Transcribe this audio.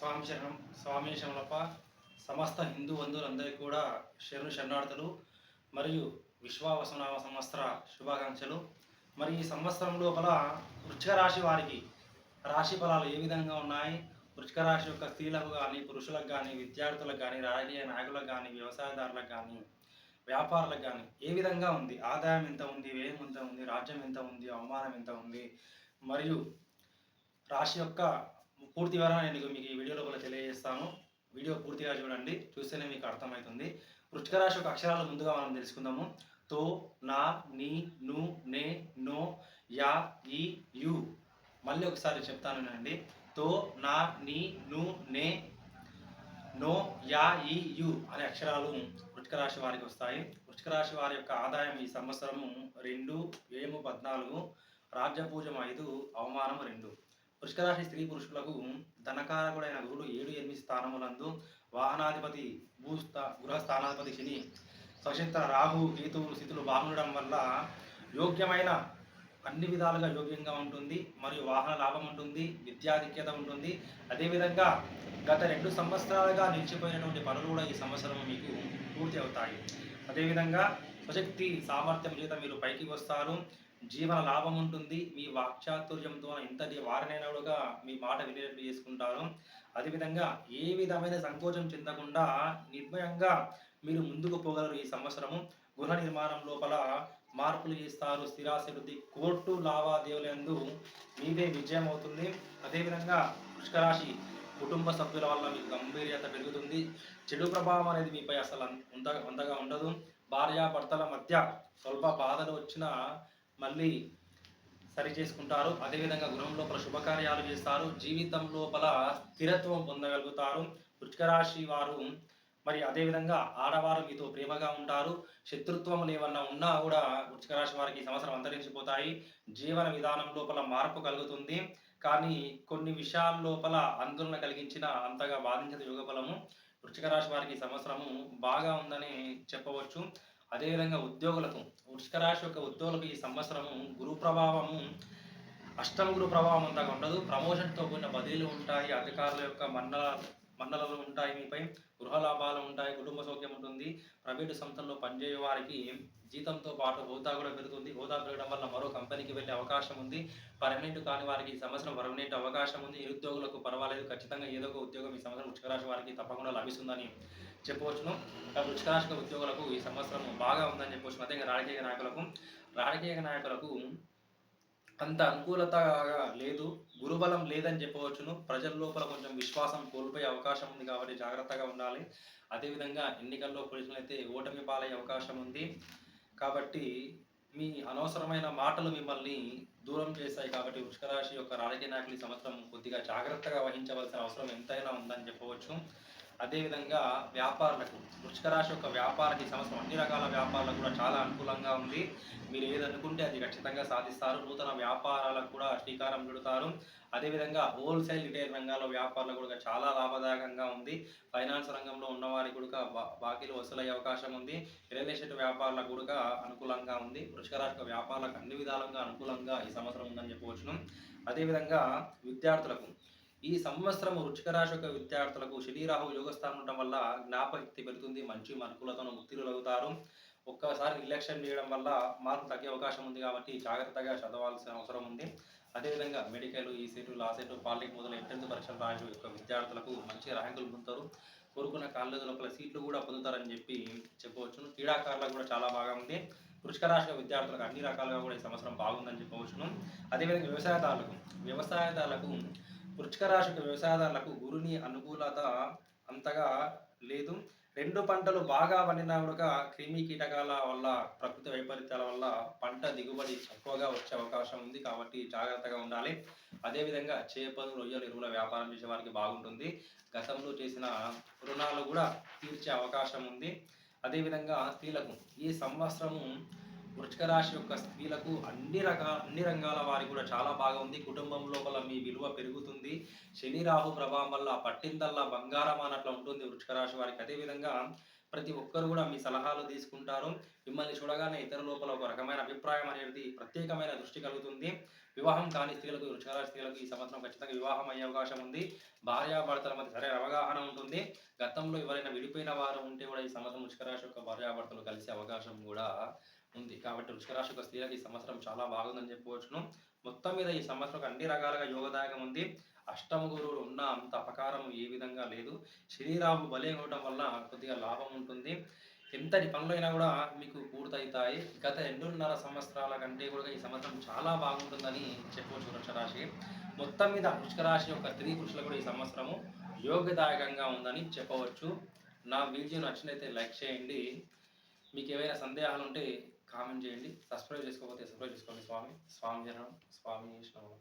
స్వామి శరణం స్వామి శరణప్ప సమస్త హిందూ బంధువులందరికీ కూడా శరణు శరణార్థులు మరియు విశ్వావసనామ సంవత్సర శుభాకాంక్షలు. మరి ఈ సంవత్సరం లోపల వృశ్చిక రాశి వారికి రాశి ఫలాలు ఏ విధంగా ఉన్నాయి? వృశ్చిక రాశి యొక్క స్త్రీలకు కానీ పురుషులకు కానీ విద్యార్థులకు కానీ రాజకీయ నాయకులకు కానీ వ్యవసాయదారులకు కానీ వ్యాపారులకు కానీ ఏ విధంగా ఉంది? ఆదాయం ఎంత ఉంది? వ్యయం ఎంత ఉంది? రాజ్యం ఎంత ఉంది? అవమానం ఎంత ఉంది? మరియు రాశి యొక్క పూర్తి వివరణ నేను మీకు ఈ వీడియో లోపల తెలియజేస్తాను. వీడియో పూర్తిగా చూడండి. చూస్తేనే మీకు అర్థమవుతుంది. వృశ్చిక రాశి యొక్క అక్షరాలు ముందుగా మనం తెలుసుకుందాము. తో నా నీ ను నే నో యా ఈ యు. మళ్ళీ ఒకసారి చెప్తాను అండి తో నా నీ ను నే నో యా ఈ యు అనే అక్షరాలు వృశ్చిక రాశి వారికి వస్తాయి. వృశ్చిక రాశి వారి యొక్క ఆదాయం ఈ సంవత్సరము రెండు వేము పద్నాలుగు రాజ్యపూజం ఐదు అవమానం రెండు. వృషకరాశి స్త్రీ పురుషులకు ధనకారకుడైన గురుడు ఏడు ఎనిమిది స్థానములందు వాహనాధిపతి భూస్థా గృహస్థానాధిపతి శని స్వశంత రాహు కేతువులు స్థితులు బాగుండడం వల్ల యోగ్యమైన అన్ని విధాలుగా యోగ్యంగా ఉంటుంది. మరియు వాహన లాభం ఉంటుంది విద్యాధిక్యత ఉంటుంది. అదేవిధంగా గత రెండు సంవత్సరాలుగా నిలిచిపోయినటువంటి పనులు కూడా ఈ సంవత్సరం మీకు పూర్తి అవుతాయి. అదేవిధంగా స్వశక్తి సామర్థ్యం చేత మీరు పైకి వస్తారు. జీవన లాభం ఉంటుంది. మీ వాక్చాతుర్యంతో ఇంతటి వారినైనా మీ మాట వినేటట్టు చేసుకుంటారు. అదేవిధంగా ఏ విధమైన సంకోచం చెందకుండా నిర్భయంగా మీరు ముందుకు పోగలరు ఈ సంవత్సరము. గృహ నిర్మాణం లోపల మార్పులు చేస్తారు. స్థిరాభివృద్ధి కోర్టు లావాదేవీలందు మీదే విజయం అవుతుంది. అదేవిధంగా పుష్కరాశి కుటుంబ సభ్యుల వల్ల మీకు గంభీర్యత పెరుగుతుంది. చెడు ప్రభావం అనేది మీపై అసలు అన్- అంత అంతగా ఉండదు. భార్యాభర్తల మధ్య స్వల్ప బాధలు వచ్చినా మళ్ళీ సరి చేసుకుంటారు. అదేవిధంగా గృహం లోపల శుభకార్యాలు చేస్తారు. జీవితం లోపల స్థిరత్వం పొందగలుగుతారు. వృశ్చిక రాశి వారు మరి అదేవిధంగా ఆడవారు మీతో ప్రేమగా ఉంటారు. శత్రుత్వం ఏమన్నా ఉన్నా కూడా వృశ్చిక రాశి వారికి సంవత్సరం అంతరించిపోతాయి. జీవన విధానం లోపల మార్పు కలుగుతుంది. కానీ కొన్ని విషయాల లోపల ఆందోళన కలిగించిన అంతగా బాధించదు యోగ బలము. వృశ్చిక రాశి వారికి సంవత్సరము బాగా ఉందని చెప్పవచ్చు. అదేవిధంగా ఉద్యోగులకు వృషిక రాశి యొక్క ఉద్యోగులకు ఈ సంవత్సరము గురు ప్రభావము అష్టమ గురు ప్రభావం అంతగా ఉండదు. ప్రమోషన్తో కూడిన బదిలీలు ఉంటాయి అధికారుల యొక్క మండల మండలాలు ఉంటాయి మీపై గృహ లాభాలు ఉంటాయి కుటుంబ సౌఖ్యం ఉంటుంది ప్రైవేటు సంస్థల్లో పనిచేయే వారికి జీతంతో పాటు హోదా కూడా పెరుగుతుంది. హోదా పెరగడం వల్ల మరో కంపెనీకి వెళ్ళే అవకాశం ఉంది. పర్మనెంట్ కాని వారికి ఈ సంవత్సరం పర్మనెంట్ అవకాశం ఉంది. నిరుద్యోగులకు పర్వాలేదు. ఖచ్చితంగా ఏదో ఒక ఉద్యోగం ఈ సంవత్సరం వృశ్చిక వారికి తప్పకుండా లభిస్తుందని చెప్పవచ్చును. కాబట్టి ఉద్యోగులకు ఈ సంవత్సరం బాగా ఉందని చెప్పవచ్చు అదే రాజకీయ నాయకులకు. రాజకీయ నాయకులకు అంత అనుకూలతగా లేదు గురుబలం లేదని చెప్పవచ్చును. ప్రజల లోపల కొంచెం విశ్వాసం కోల్పోయే అవకాశం ఉంది కాబట్టి జాగ్రత్తగా ఉండాలి. అదేవిధంగా ఎన్నికల్లో అయితే ఓటమి పాలయ్యే అవకాశం ఉంది. కాబట్టి మీ అనవసరమైన మాటలు మిమ్మల్ని దూరం చేస్తాయి కాబట్టి వృక్షరాశి యొక్క రాజకీయ నాయకులు ఈ సంవత్సరం కొద్దిగా జాగ్రత్తగా వహించవలసిన అవసరం ఎంతైనా ఉందని చెప్పవచ్చు. అదేవిధంగా వ్యాపారులకు వృషిక రాశి యొక్క వ్యాపారకి ఈ సంవత్సరం అన్ని రకాల వ్యాపారాలకు కూడా చాలా అనుకూలంగా ఉంది. మీరు ఏది అనుకుంటే అది ఖచ్చితంగా సాధిస్తారు. నూతన వ్యాపారాలకు కూడా శ్రీకారం చుడతారు. అదేవిధంగా హోల్సేల్ రిటైల్ రంగాల్లో వ్యాపారాలు కూడా చాలా లాభదాయకంగా ఉంది. ఫైనాన్స్ రంగంలో ఉన్నవారికి కూడా బా- బాకీలు వసూలయ్యే అవకాశం ఉంది. రియల్ ఎస్టేట్ వ్యాపారాలకు కూడా అనుకూలంగా ఉంది. వృషిక రాశి యొక్క వ్యాపారాలకు అన్ని విధాలుగా అనుకూలంగా ఈ సంవత్సరం ఉందని చెప్పవచ్చును. అదేవిధంగా విద్యార్థులకు ఈ సంవత్సరం వృచ్చిక రాశి యొక్క విద్యార్థులకు శనిరాహు యోగస్థానం ఉండడం వల్ల జ్ఞాపశక్తి పెరుగుతుంది మంచి మార్కులతో ఉత్తీర్ణులవుతారు. ఒక్కసారి నిర్లక్ష్యం చేయడం వల్ల మార్పు తగ్గే అవకాశం ఉంది కాబట్టి జాగ్రత్తగా చదవాల్సిన అవసరం ఉంది. అదేవిధంగా మెడికల్ ఈ సెట్ లా సెట్ పాలిటిక్ మొదలు ఎంట్రెన్స్ పరీక్షలు రాసే యొక్క విద్యార్థులకు మంచి ర్యాంకులు పొందుతారు. కోరుకున్న కాలేజీ లోపల సీట్లు కూడా పొందుతారని చెప్పి చెప్పవచ్చును క్రీడాకారులకు కూడా చాలా బాగా ఉంది. వృషిక రాశి విద్యార్థులకు అన్ని రకాలుగా కూడా ఈ సంవత్సరం బాగుందని చెప్పవచ్చును అదేవిధంగా వ్యవసాయదారులకు వ్యవసాయదారులకు వృశ్చిక రాశి వ్యవసాయదారులకు గురుని అనుకూలత అంతగా లేదు. రెండు పంటలు బాగా పండినప్పుడుగా క్రిమి కీటకాల వల్ల ప్రకృతి వైపరీత్యాల వల్ల పంట దిగుబడి తక్కువగా వచ్చే అవకాశం ఉంది కాబట్టి జాగ్రత్తగా ఉండాలి. అదేవిధంగా చేపలు రొయ్యలు ఎరువుల వ్యాపారం చేసే వారికి బాగుంటుంది. గతంలో చేసిన రుణాలు కూడా తీర్చే అవకాశం ఉంది. అదేవిధంగా స్త్రీలకు ఈ సంవత్సరము వృశ్చిక రాశి యొక్క స్త్రీలకు అన్ని రకాల అన్ని రంగాల వారికి కూడా చాలా బాగా ఉంది. కుటుంబం లోపల మీ విలువ పెరుగుతుంది. శని రాహు ప్రభావం వల్ల పట్టిందల్లా బంగారం అన్నట్లు ఉంటుంది వృశ్చిక రాశి వారికి. అదేవిధంగా ప్రతి ఒక్కరు కూడా మీ సలహాలు తీసుకుంటారు. మిమ్మల్ని చూడగానే ఇతర లోపల ఒక రకమైన అభిప్రాయం అనేది ప్రత్యేకమైన దృష్టి కలుగుతుంది. వివాహం కాని స్త్రీలకు వృషిక స్త్రీలకు ఈ సంవత్సరం ఖచ్చితంగా వివాహం అయ్యే అవకాశం ఉంది. భార్యాభర్తల మధ్య సరైన అవగాహన ఉంటుంది. గతంలో ఎవరైనా విడిపోయిన వారు ఉంటే కూడా ఈ సంవత్సరం వృషిక రాశి యొక్క భార్యాభర్తలు కలిసే అవకాశం కూడా ఉంది. కాబట్టి వృషిక స్త్రీలకు ఈ సంవత్సరం చాలా బాగుందని చెప్పవచ్చును. మొత్తం మీద ఈ సంవత్సరం అన్ని రకాలుగా యోగదాయకం ఉంది. అష్టమ గురువులు ఉన్న అంత అపకారం ఏ విధంగా లేదు. శరీరాలు బలే ఉండటం వల్ల కొద్దిగా లాభం ఉంటుంది. ఎంతటి పనులైనా కూడా మీకు పూర్తవుతాయి గత రెండున్నర సంవత్సరాల కంటే కూడా ఈ సంవత్సరం చాలా బాగుంటుందని చెప్పవచ్చు వృక్షరాశి మొత్తం మీద వృక్షరాశి యొక్క స్త్రీ పురుషులు కూడా ఈ సంవత్సరము యోగదాయకంగా ఉందని చెప్పవచ్చు. నా వీడియో నచ్చినైతే లైక్ చేయండి. మీకు ఏవైనా సందేహాలు ఉంటే కామెంట్ చేయండి సబ్స్క్రైబ్ చేసుకోకపోతే సబ్స్క్రైబ్ చేసుకోండి. స్వామి స్వామి జనం స్వామి విష్ణు.